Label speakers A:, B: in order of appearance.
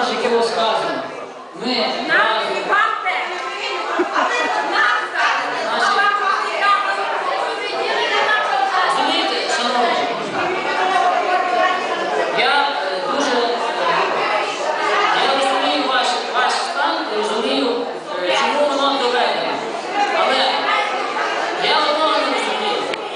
A: наш, яке було сказано. Ми разом. Знаєте, я е, дуже е, розумію ваш, стан, розумію, е, чому воно доведено. Я вам